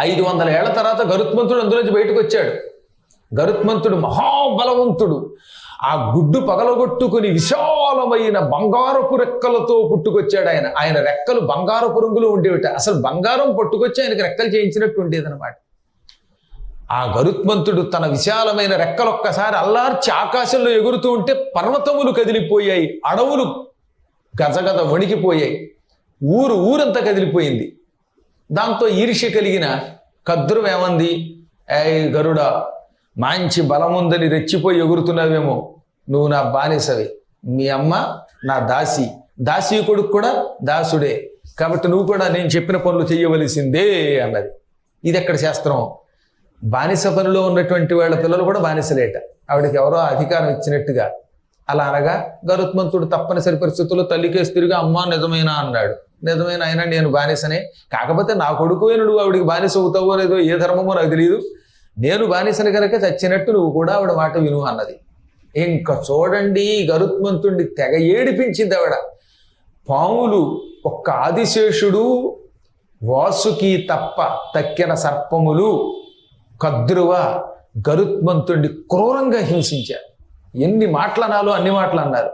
ఐదు వందల ఏళ్ళ తర్వాత గరుత్మంతుడు అందులోంచి బయటకు వచ్చాడు. గరుత్మంతుడు మహాబలవంతుడు. ఆ గుడ్డు పగలగొట్టుకుని విశాలమైన బంగారపు రెక్కలతో పుట్టుకొచ్చాడు ఆయన. ఆయన రెక్కలు బంగారపు రంగులో ఉండేవిట. అసలు బంగారం పట్టుకొచ్చి ఆయనకు రెక్కలు చేయించినట్టు ఉండేదన్నమాట ఆ గరుత్మంతుడు తన విశాలమైన రెక్కలు ఒక్కసారి అల్లార్చి ఆకాశంలో ఎగురుతూ ఉంటే పర్వతములు కదిలిపోయాయి. అడవులు గజగజ వణికిపోయాయి. ఊరు ఊరంతా కదిలిపోయింది. దాంతో ఈర్ష్య కలిగిన కద్రువం ఏమంది? ఏ గరుడ మంచి బలముందని రెచ్చిపోయి ఎగురుతున్నావేమో. నువ్వు నా బానిసవి. మీ అమ్మ నా దాసి. దాసి కొడుకు కూడా దాసుడే. కాబట్టి నువ్వు కూడా నేను చెప్పిన పనులు చేయవలసిందే అన్నది. ఇది ఎక్కడ శాస్త్రం? బానిస పనిలో ఉన్నటువంటి వాళ్ళ పిల్లలు కూడా బానిసలేట. ఆవిడకి ఎవరో అధికారం ఇచ్చినట్టుగా. అలా అనగా గరుత్మంతుడు తప్పనిసరి పరిస్థితుల్లో తల్లికేసి తిరిగి అమ్మా నిజమేనా? అన్నాడు. నిజమైన అయినా నేను బానిసనే. కాకపోతే నా కొడుకు నువ్వు ఆవిడికి బానిస అవుతావో లేదో ఏ ధర్మమో నాకు తెలియదు నేను బానిసని కనుక చచ్చినట్టు నువ్వు కూడా ఆవిడ మాట విను అన్నది. ఇంకా చూడండి గరుత్మంతుడిని తెగ ఏడిపించింది ఆవిడ. పాములు ఒక్క ఆదిశేషుడు వాసుకి తప్ప తక్కిన సర్పములు కద్రువ గరుత్మంతుడి క్రూరంగా హింసించారు. ఎన్ని మాటలు అనాలో అన్ని మాటలు అన్నారు